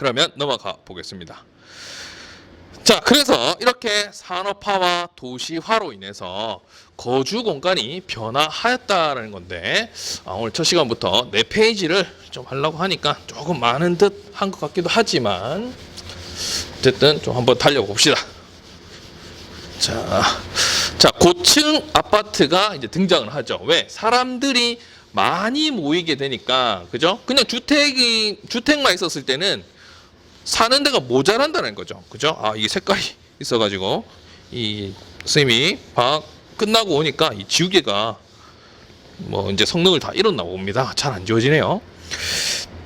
그러면 넘어가 보겠습니다. 자, 그래서 이렇게 산업화와 도시화로 인해서 거주 공간이 변화하였다라는 건데 아, 오늘 첫 시간부터 네 페이지를 좀 하려고 하니까 조금 많은 듯 한 것 같기도 하지만 어쨌든 좀 한번 달려봅시다. 자, 자 고층 아파트가 이제 등장을 하죠. 왜? 사람들이 많이 모이게 되니까 그죠? 그냥 주택이 주택만 있었을 때는 사는 데가 모자란다는 거죠. 그죠? 아, 이게 색깔이 있어가지고 이 쌤이 방학 끝나고 오니까 이 지우개가 뭐 이제 성능을 다 잃었나 봅니다. 잘 안 지워지네요.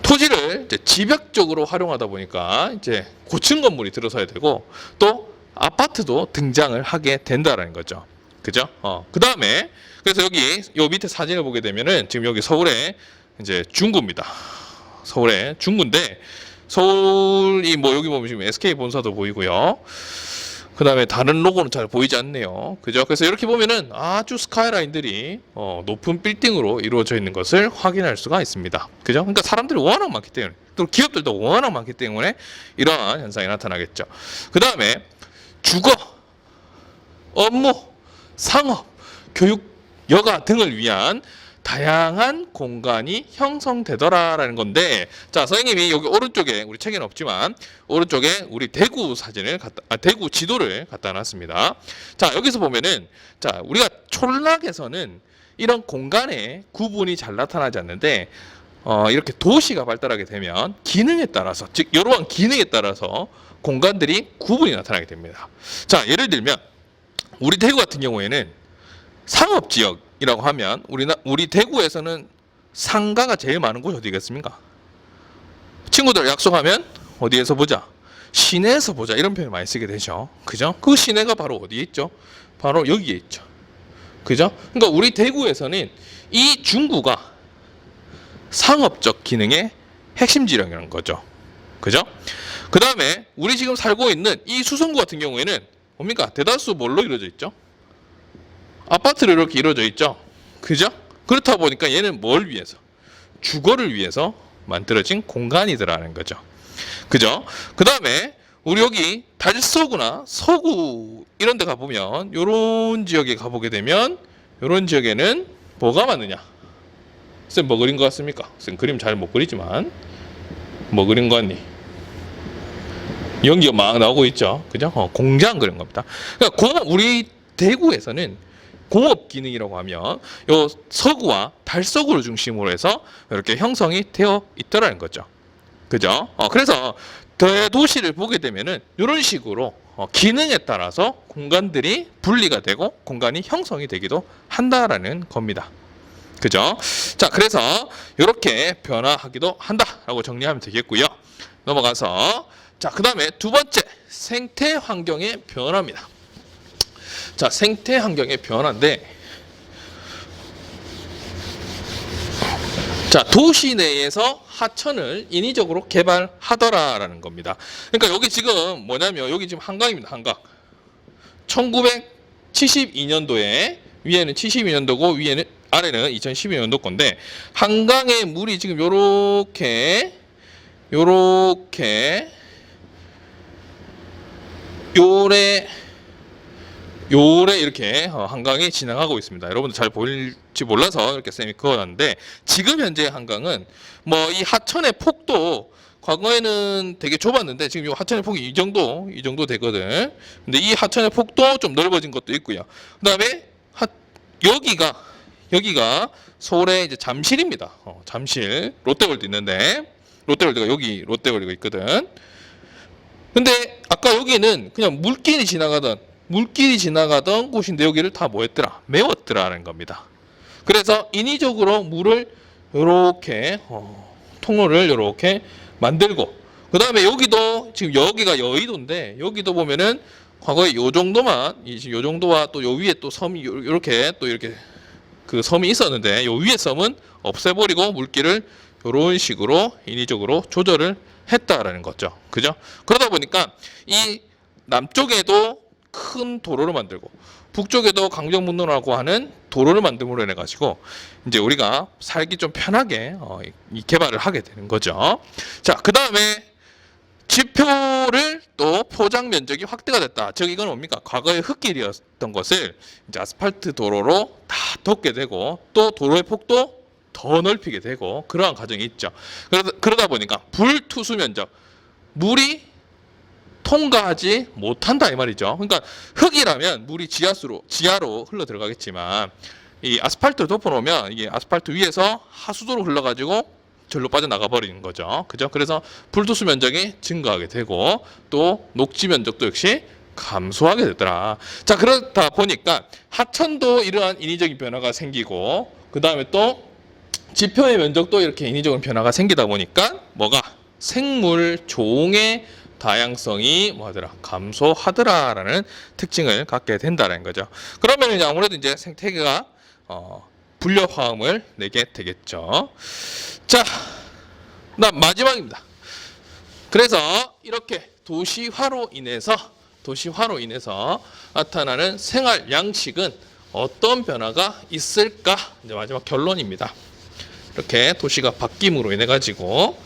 토지를 이제 집약적으로 활용하다 보니까 이제 고층 건물이 들어서야 되고 또 아파트도 등장을 하게 된다라는 거죠. 그죠? 어. 그 다음에 그래서 여기 요 밑에 사진을 보게 되면은 지금 여기 서울에 이제 중구입니다. 서울에 중구인데 서울이 뭐 여기 보면 지금 SK 본사도 보이고요. 그 다음에 다른 로고는 잘 보이지 않네요. 그죠? 그래서 이렇게 보면은 아주 스카이라인들이 어, 높은 빌딩으로 이루어져 있는 것을 확인할 수가 있습니다. 그죠? 그러니까 사람들이 워낙 많기 때문에 또 기업들도 워낙 많기 때문에 이러한 현상이 나타나겠죠. 그 다음에 주거, 업무, 상업, 교육, 여가 등을 위한 다양한 공간이 형성되더라라는 건데 자 선생님이 여기 오른쪽에 우리 책에는 없지만 오른쪽에 우리 대구 사진을 갖다 아, 대구 지도를 갖다 놨습니다. 자 여기서 보면은 자 우리가 촌락에서는 이런 공간의 구분이 잘 나타나지 않는데 어, 이렇게 도시가 발달하게 되면 기능에 따라서 즉 이러한 기능에 따라서 공간들이 구분이 나타나게 됩니다. 자 예를 들면 우리 대구 같은 경우에는 상업 지역이라고 하면 우리나 우리 대구에서는 상가가 제일 많은 곳이 어디겠습니까? 친구들 약속하면 어디에서 보자? 시내에서 보자 이런 표현 많이 쓰게 되죠. 그죠? 그 시내가 바로 어디에 있죠? 바로 여기에 있죠. 그죠? 그러니까 우리 대구에서는 이 중구가 상업적 기능의 핵심 지령이라는 거죠. 그죠? 그 다음에 우리 지금 살고 있는 이 수성구 같은 경우에는 뭡니까? 대다수 뭘로 이루어져 있죠? 아파트로 이렇게 이루어져 있죠. 그죠? 그렇다 보니까 얘는 뭘 위해서? 주거를 위해서 만들어진 공간이더라는 거죠. 그죠? 그 다음에 우리 여기 달서구나 서구 이런 데 가보면 요런 지역에 가보게 되면 요런 지역에는 뭐가 많느냐? 쌤 뭐 그린 것 같습니까? 쌤 그림 잘 못 그리지만 뭐 그린 것 같니? 연기가 막 나오고 있죠. 그죠? 어, 공장 그런 겁니다. 그러니까 공, 우리 대구에서는 공업 기능이라고 하면 요 서구와 달서구를 중심으로 해서 이렇게 형성이 되어 있더라는 거죠. 그죠? 어, 그래서 대도시를 보게 되면은 이런 식으로 어, 기능에 따라서 공간들이 분리가 되고 공간이 형성이 되기도 한다라는 겁니다. 그죠? 자, 그래서 이렇게 변화하기도 한다라고 정리하면 되겠고요. 넘어가서 자, 그 다음에 두 번째 생태 환경의 변화입니다. 자, 생태 환경의 변화인데 자, 도시 내에서 하천을 인위적으로 개발하더라라는 겁니다. 그러니까 여기 지금 뭐냐면 여기 지금 한강입니다. 한강. 1972년도에 위에는 72년도고 위에는 아래는 2012년도 건데 한강의 물이 지금 요렇게 요렇게 요래 요래 이렇게 어, 한강이 지나가고 있습니다. 여러분들 잘 보일지 몰라서 이렇게 쌤이 그어놨는데 지금 현재 한강은 뭐 이 하천의 폭도 과거에는 되게 좁았는데 지금 이 하천의 폭이 이 정도 이 정도 되거든. 근데 이 하천의 폭도 좀 넓어진 것도 있고요. 그다음에 하, 여기가 여기가 서울의 이제 잠실입니다. 어, 잠실 롯데월드 있는데 롯데월드가 여기 롯데월드가 있거든. 근데 아까 여기는 그냥 물길이 지나가던 물길이 지나가던 곳인데 여기를 다 뭐했더라? 메웠더라는 겁니다. 그래서 인위적으로 물을 이렇게 어, 통로를 이렇게 만들고 그 다음에 여기도 지금 여기가 여의도인데 여기도 보면은 과거에 요 정도만 이 정도와 또 요 위에 또 섬이 요- 요렇게 또 이렇게 그 섬이 있었는데 요 위에 섬은 없애버리고 물길을 이런 식으로 인위적으로 조절을 했다라는 거죠. 그죠? 그러다 보니까 이 남쪽에도 큰 도로를 만들고 북쪽에도 강정문로라고 하는 도로를 만듦으로 인해 가지고 이제 우리가 살기 좀 편하게 어, 이- 이 개발을 하게 되는 거죠. 자, 그 다음에 지표를 또 포장 면적이 확대가 됐다. 즉 이건 뭡니까? 과거에 흙길이었던 것을 이제 아스팔트 도로로 다 덮게 되고 또 도로의 폭도 더 넓히게 되고 그러한 과정이 있죠. 그러다, 그러다 보니까 불투수 면적 물이 통과하지 못한다 이 말이죠. 그러니까 흙이라면 물이 지하수로 지하로 흘러 들어가겠지만 이 아스팔트 덮어놓으면 이게 아스팔트 위에서 하수도로 흘러가지고 절로 빠져나가 버리는 거죠. 그죠? 그래서 불투수 면적이 증가하게 되고 또 녹지 면적도 역시 감소하게 되더라. 자, 그렇다 보니까 하천도 이러한 인위적인 변화가 생기고 그 다음에 또 지표의 면적도 이렇게 인위적인 변화가 생기다 보니까 뭐가 생물 종의 다양성이 뭐하더라 감소하더라라는 특징을 갖게 된다는 거죠. 그러면 이제 아무래도 이제 생태계가 어, 불려화음을 내게 되겠죠. 자, 그다음 마지막입니다. 그래서 이렇게 도시화로 인해서 도시화로 인해서 나타나는 생활 양식은 어떤 변화가 있을까? 이제 마지막 결론입니다. 이렇게 도시가 바뀜으로 인해 가지고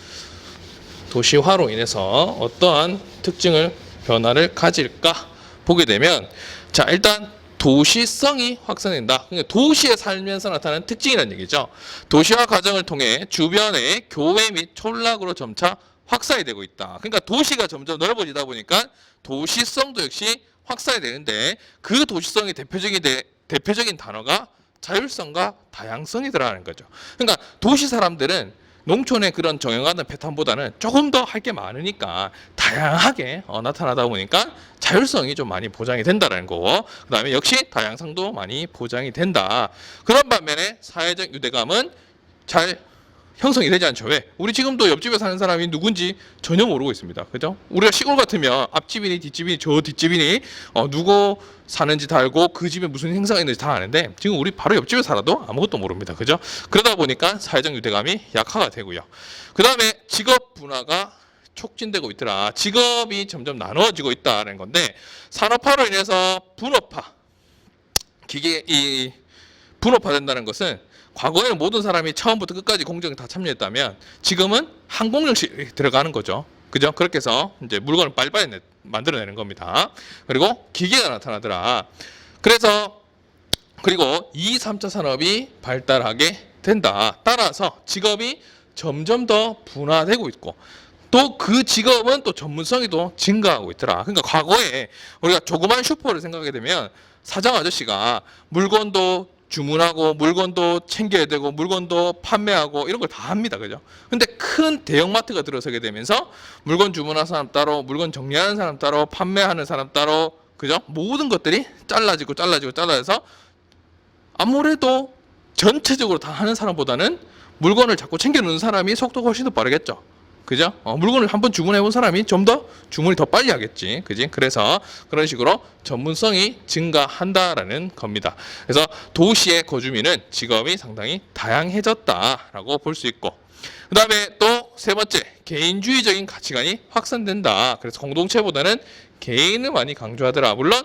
도시화로 인해서 어떠한 특징을 변화를 가질까 보게 되면 자 일단 도시성이 확산된다. 그러니까 도시에 살면서 나타나는 특징이라는 얘기죠. 도시화 과정을 통해 주변의 교외 및 촌락으로 점차 확산이 되고 있다. 그러니까 도시가 점점 넓어지다 보니까 도시성도 역시 확산이 되는데 그 도시성의 대표적인 대, 대표적인 단어가 자율성과 다양성이더라는 거죠. 그러니까 도시 사람들은 농촌의 그런 정형화된 패턴보다는 조금 더 할 게 많으니까 다양하게 어, 나타나다 보니까 자율성이 좀 많이 보장이 된다는 거고 그 다음에 역시 다양성도 많이 보장이 된다. 그런 반면에 사회적 유대감은 잘 형성이 되지 않죠. 왜? 우리 지금도 옆집에 사는 사람이 누군지 전혀 모르고 있습니다. 그죠? 우리가 시골 같으면 앞집이니 뒷집이니 저 뒷집이니 어, 누구 사는지 다 알고 그 집에 무슨 행사가 있는지 다 아는데 지금 우리 바로 옆집에 살아도 아무것도 모릅니다. 그죠? 그러다 보니까 사회적 유대감이 약화가 되고요. 그 다음에 직업 분화가 촉진되고 있더라. 직업이 점점 나누어지고 있다는 건데 산업화로 인해서 분업화 기계 이 분업화된다는 것은 과거에는 모든 사람이 처음부터 끝까지 공정에 다 참여했다면 지금은 항공력이 들어가는 거죠. 그죠? 그렇게 해서 이제 물건을 빨리빨리 내- 만들어내는 겁니다. 그리고 기계가 나타나더라. 그래서 그리고 2, 3차 산업이 발달하게 된다. 따라서 직업이 점점 더 분화되고 있고 또 그 직업은 또 전문성이 또 증가하고 있더라. 그러니까 과거에 우리가 조그만 슈퍼를 생각하게 되면 사장 아저씨가 물건도 주문하고 물건도 챙겨야 되고 물건도 판매하고 이런 걸 다 합니다. 그죠? 근데 큰 대형마트가 들어서게 되면서 물건 주문하는 사람 따로, 물건 정리하는 사람 따로, 판매하는 사람 따로, 그죠? 모든 것들이 잘라지고 잘라지고 잘라져서 아무래도 전체적으로 다 하는 사람보다는 물건을 자꾸 챙겨 놓는 사람이 속도가 훨씬 더 빠르겠죠. 그죠? 어, 물건을 한번 주문해 본 사람이 좀 더 주문을 더 빨리 하겠지. 그지? 그래서 그런 식으로 전문성이 증가한다라는 겁니다. 그래서 도시의 거주민은 직업이 상당히 다양해졌다라고 볼 수 있고 그 다음에 또 세 번째 개인주의적인 가치관이 확산된다. 그래서 공동체보다는 개인을 많이 강조하더라. 물론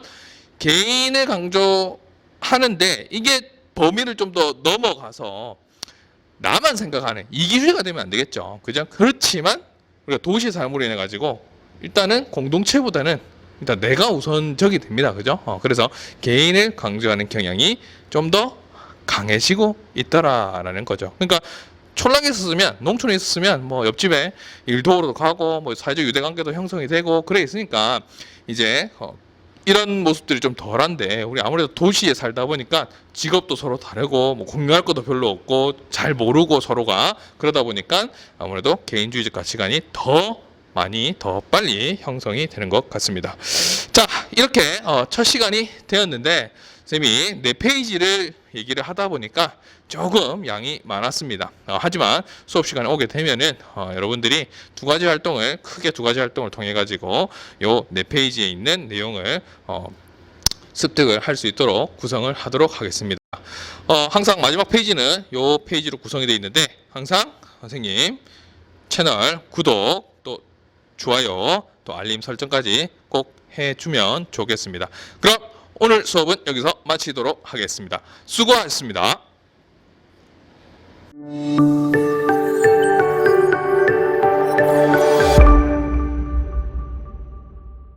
개인을 강조하는데 이게 범위를 좀 더 넘어가서 나만 생각하는 이기주의가 되면 안 되겠죠. 그죠? 그렇지만 우리가 도시 삶으로 인해 가지고 일단은 공동체보다는 일단 내가 우선적이 됩니다. 그죠? 어, 그래서 개인을 강조하는 경향이 좀 더 강해지고 있더라라는 거죠. 그러니까 촌락에 있었으면 농촌에 있었으면 뭐 옆집에 일도로 가고 뭐 사회적 유대관계도 형성이 되고 그래 있으니까 이제 어, 이런 모습들이 좀 덜한데 우리 아무래도 도시에 살다 보니까 직업도 서로 다르고 뭐 공유할 것도 별로 없고 잘 모르고 서로가 그러다 보니까 아무래도 개인주의적 가치관이 더 많이 더 빨리 형성이 되는 것 같습니다. 자 이렇게 어, 첫 시간이 되었는데 쌤이 네 페이지를 얘기를 하다 보니까 조금 양이 많았습니다. 어, 하지만 수업 시간에 오게 되면은 어, 여러분들이 두 가지 활동을 크게 두 가지 활동을 통해 가지고 요 네 페이지에 있는 내용을 어, 습득을 할 수 있도록 구성을 하도록 하겠습니다. 어, 항상 마지막 페이지는 요 페이지로 구성이 되어 있는데 항상 선생님 채널 구독 또 좋아요 또 알림 설정까지 꼭 해주면 좋겠습니다. 그럼 오늘 수업은 여기서 마치도록 하겠습니다. 수고하셨습니다.